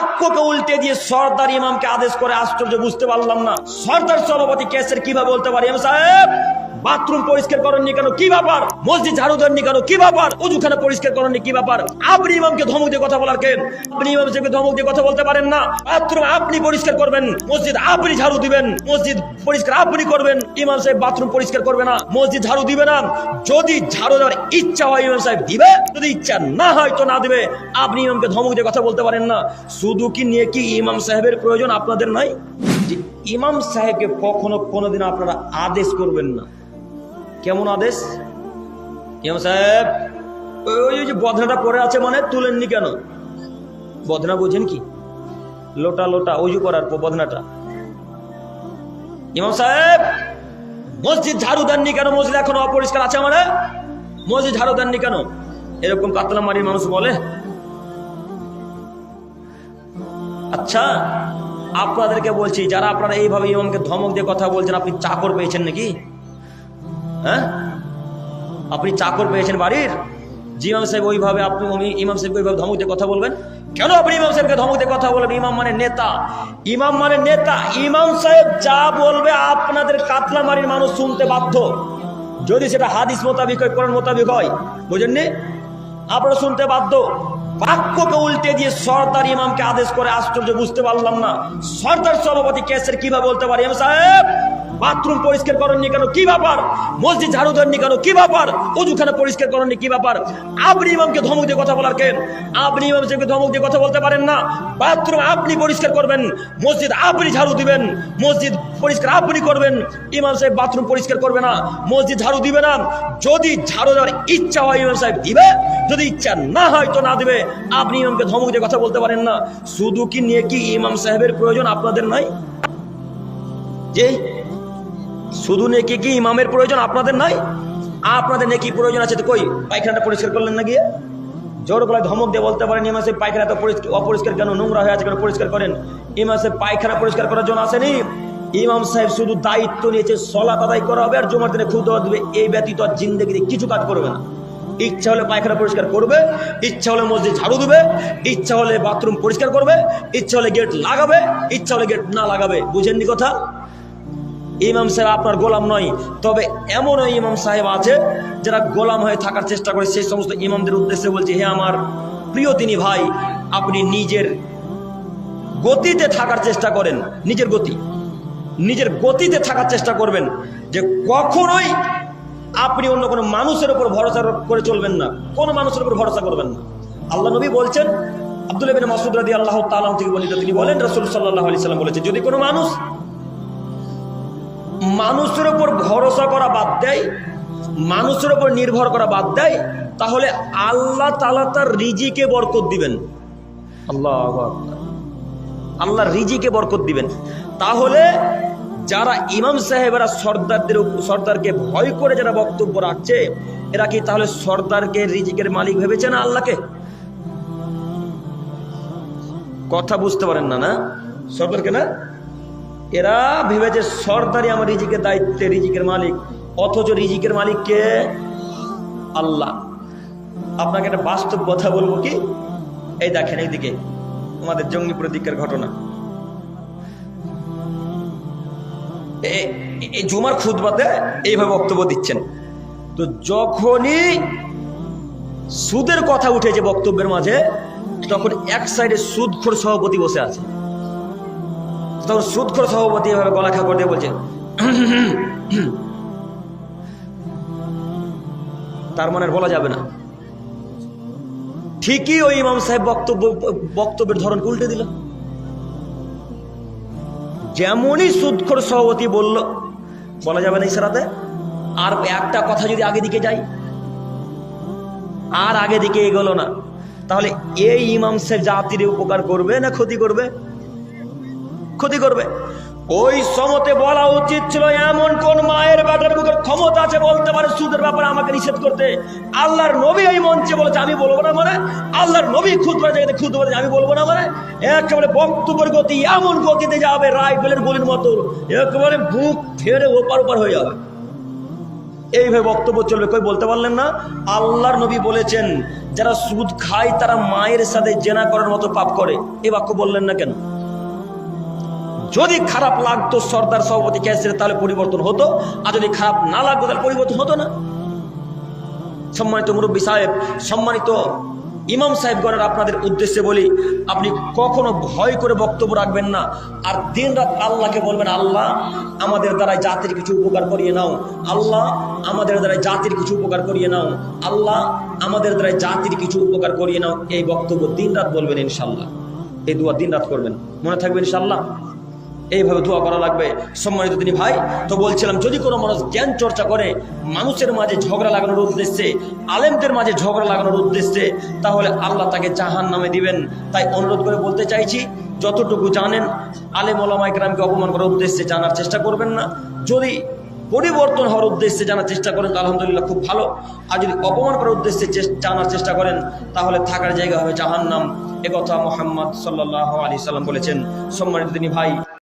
বাক্যকে উল্টে দিয়ে সর্দার ইমামকে আদেশ করে আশ্চর্য, বুঝতে পারলাম না। সর্দার সভাপতি কেসের কীভাবে বলতে পারি? এম সাহেব! বাথরুম পরিষ্কার করেননি কেন? কি ব্যাপার? মসজিদ ঝাড়ু দেননি কেন? কি ব্যাপার? অজুখানা পরিষ্কার করেননি কি ব্যাপার? আপনি ইমামকে ধমক দিয়ে কথা বলার কেন? আপনি ইমাম সাহেবকে ধমক দিয়ে কথা বলতে পারেন না। বাথরুম আপনি পরিষ্কার করবেন, মসজিদ আপনি ঝাড়ু দিবেন, মসজিদ পরিষ্কার আপনি করবেন, ইমাম সাহেব বাথরুম পরিষ্কার করবে না, মসজিদ ঝাড়ু দিবে না। যদি ঝাড়ু দেওয়ার ইচ্ছা হয়, ইমাম সাহেব দিবে। যদি ইচ্ছা না হয়, তো না দিবে। আপনি ইমামকে ধমক দিয়ে কথা বলতে পারেন না। শুধু কি নিয়ে কি ইমাম সাহেবের প্রয়োজন আপনাদের নাই? ইমাম সাহেবকে কখনো কোনোদিন আপনারা আদেশ করবেন না। কেমন আদেশ? ইমাম সাহেব? ওই- ওই যে বদনাটা পরে আছে মানে তুলেননি কেন? বদনা বোঝেন কি? লোটা লোটা অজু করার পর বদনাটা। ইমাম সাহেব, মসজিদ ঝাড়ু দেননি কেন? মসজিদ এখন অপরিষ্কার আছে মানে? মসজিদ ঝাড়ু দেননি কেন? এরকম কাতলা মারির মানুষ বলে? আচ্ছা আপনাদেরকে বলছি, যারা আপনারা এইভাবে ইমামকে ধমক দিয়ে কথা বলছেন, আপনি চাকর পেয়েছেন নাকি? হ্যাঁ? আপনি চাকর পেয়েছেন বাড়ির? জি ইমাম সাহেব ওইভাবে আপনি ইমাম সাহেবকে ওইভাবে ধমক দিয়ে কথা বলবেন? কেন আপনি ইমাম সাহেবকে দিয়ে কথা বলবেন? ইমাম মানে নেতা। ইমাম মানে নেতা। ইমাম সাহেব যা বলবে আপনাদের কাতলা কাতলামারির মানুষ শুনতে বাধ্য। যদি সেটা হাদিস মোতাবিক হয়, কোরআন মোতাবিক হয় বুঝেননি আপনারা শুনতে বাধ্য। বাক্যকে উল্টে দিয়ে সর্দার ইমামকে আদেশ করে, আশ্চর্য, বুঝতে পারলাম না। সর্দার সভাপতি কেসের কীভাবে বলতে পারি? ইমাম সাহেব! বাথরুম পরিষ্কার করেননি কেন? কি ব্যাপার? মসজিদ ঝাড়ু দেননি কেন? কি ব্যাপার? অজুখানা পরিষ্কার করেননি, কি ব্যাপার? আপনি ইমামকে ধমক দিয়ে কথা বলার কেন? আপনি ইমাম সাহেবকে ধমক দিয়ে কথা বলতে পারেন না। বাথরুম আপনি পরিষ্কার করবেন, মসজিদ আপনি ঝাড়ু দিবেন, মসজিদ পরিষ্কার আপনি করবেন, ইমাম সাহেব বাথরুম পরিষ্কার করবে না, মসজিদ ঝাড়ু দিবে না। যদি ঝাড়ু দেওয়ার ইচ্ছা হয়, ইমাম সাহেব দিবে। যদি ইচ্ছা না হয়, তো না দিবে। আপনি ইমামকে ধমক দিয়ে কথা বলতে পারেন না। শুধু কি নিয়ে কি ইমাম সাহেবের প্রয়োজন আপনাদের নাই যে শুধু নেকি কি ইমামের প্রয়োজন আপনাদের নাই আপনাদের নেকি প্রয়োজন আছে তো কই? পায়খানাটা পরিষ্কার করলেন না গিয়ে? জোর গলায় ধমক দিয়ে বলতে পারেন, ইমাম সাহেব পায়খানা তো পরিষ্কার, অপরিষ্কার কেন? নোংরা হয়ে আছে কেন? পরিষ্কার করেন। ইমাম সাহেব পায়খানা পরিষ্কার করার জন্য আসেনি। ইমাম সাহেব শুধু দায়িত্ব নিয়েছে সলাত আদায় করা হবে আর জমার দিনে খুদ দেবে এই ব্যতীত আর জিন্দগিতে কিছু কাজ করবে না। ইচ্ছা হলে পায়খানা পরিষ্কার করবে, ইচ্ছা হলে মসজিদ ঝাড়ু দেবে, ইচ্ছা হলে বাথরুম পরিষ্কার করবে, ইচ্ছা হলে গেট লাগাবে, ইচ্ছা হলে গেট না লাগাবে। বুঝেননি কথা? ইমাম সাহেব আপনার গোলাম নয়। তবে এমনও ইমাম সাহেব আছে, যারা গোলাম হয়ে থাকার চেষ্টা করে, সেই সমস্ত ইমামদের উদ্দেশ্যে বলছে, হে আমার প্রিয় তিনি ভাই, আপনি নিজের গতিতে থাকার চেষ্টা করেন, নিজের গতি, নিজের গতিতে থাকার চেষ্টা করবেন, যে কখনোই আপনি অন্য কোনো মানুষের উপর ভরসা করে চলবেন না, কোনো মানুষের উপর ভরসা করবেন না। আল্লাহ নবী বলছেন, আব্দুল মাসুদ রাদি আল্লাহ তালাম থেকে বর্ণিত তিনি বলেন, রসুল সাল্লাহ আলি সাল্লাম বলেছেন যদি কোনো মানুষ মানুষের উপর ভরসা করা বাদ দেয়, মানুষের ওপর নির্ভর করা বাদ দেয়, তাহলে আল্লাহ তালা তার রিজিকে বরকত দিবেন। আল্লাহ আল্লাহ রিজিকে বরকত দিবেন। তাহলে যারা ইমাম সাহেবেরা সর্দারদের সর্দারকে ভয় করে যারা বক্তব্য রাখছে, এরা কি তাহলে সর্দারকে রিজিকের মালিক ভেবেছে না আল্লাহকে? কথা বুঝতে পারেন না না? সর্দারকে না? এরা ভেবেছে সর্দারি আমার রিজিকের দায়িত্বে রিজিকের মালিক, অথচ রিজিকের মালিককে আল্লাহ। আপনাকে একটা বাস্তব কথা বলব কি? এই দেখেন এইদিকে, আমাদের জঙ্গি দিকের ঘটনা। এই জুমার খুদবাতে এইভাবে বক্তব্য দিচ্ছেন। তো যখনই সুদের কথা উঠেছে বক্তব্যের মাঝে, তখন এক সাইডে সুদখোর সভাপতি বসে আছে। তখন সুদখোর সভাপতি এভাবে গলা খা করে বলছে, তার মানে বলা যাবে না। ঠিকই ওই ইমাম সাহেব বক্তব্য, বক্তব্যের ধরন উল্টে দিল। যেমনই সুদখোর সভাপতি বলল, বলা যাবে না ইশারাতে আর একটা কথা যদি আগে দিকে যাই, আর আগে দিকে এগোলো না, তাহলে এই ইমাম সাহেব জাতির উপকার করবে না ক্ষতি করবে? ক্ষতি করবে। ওই সমতে বলা উচিত ছিল, এমন কোন মায়ের বেটার মুখের ক্ষমতা আছে বলতে পারে, সুদের ব্যাপারে আমাকে নিষেধ করতে। আল্লাহর নবী এই মঞ্চে বলেছে, আমি বলব না মানে আল্লাহর নবী খুদ বলে জায়গাতে খুদ বলেছে আমি বলব না মানে একেবারে বক্তব্যের গতি, এমন গতিতে যাবে, রাইফেলের গুলির মতো, একেবারে বুক ফেরে ওপার ওপার হয়ে যাবে। এইভাবে বক্তব্য চলবে, কই বলতে পারলেন না? আল্লাহর নবী বলেছেন, যারা সুদ খায়, তারা মায়ের সাথে জেনা করার মতো পাপ করে। এই বাক্য বললেন না কেন? যদি খারাপ লাগতো সর্দার সভাপতি ক্যাসের, তাহলে পরিবর্তন হতো। আর যদি খারাপ না লাগতো, তাহলে পরিবর্তন হতো না। সম্মানিত মুরব্বী সাহেব, সম্মানিত ইমাম সাহেব সাহেবগণের আপনাদের উদ্দেশ্যে বলি, আপনি কখনো ভয় করে বক্তব্য রাখবেন না। আর দিন রাত আল্লাহকে বলবেন, আল্লাহ, আমাদের দ্বারা জাতির কিছু উপকার করিয়ে নাও। আল্লাহ, আমাদের দ্বারা জাতির কিছু উপকার করিয়ে নাও। আল্লাহ, আমাদের দ্বারা জাতির কিছু উপকার করিয়ে নাও। এই বক্তব্য দিন রাত বলবেন ইনশাল্লাহ এই দুয়া দিন রাত করবেন। মনে থাকবে ইনশাল্লাহ এইভাবে দোয়া করা লাগবে। সম্মানিত তিনি ভাই, তো বলছিলাম, যদি কোনো মানুষ জ্ঞান চর্চা করে, মানুষের মাঝে ঝগড়া লাগানোর উদ্দেশ্যে, আলেমদের মাঝে ঝগড়া লাগানোর উদ্দেশ্যে, তাহলে আল্লাহ তাকে জাহান নামে দিবেন। তাই অনুরোধ করে বলতে চাইছি, যতটুকু জানেন, আলেম ওলামাই গ্রামকে অপমান করার উদ্দেশ্যে জানার চেষ্টা করবেন না। যদি পরিবর্তন হওয়ার উদ্দেশ্যে জানার চেষ্টা করেন আলহামদুলিল্লাহ খুব ভালো। আর যদি অপমান করার উদ্দেশ্যে জানার চেষ্টা করেন, তাহলে থাকার জায়গা হবে জাহান্নাম। একথা মোহাম্মদ সাল্লাহ আলি সাল্লাম বলেছেন। সম্মানিত তিনি ভাই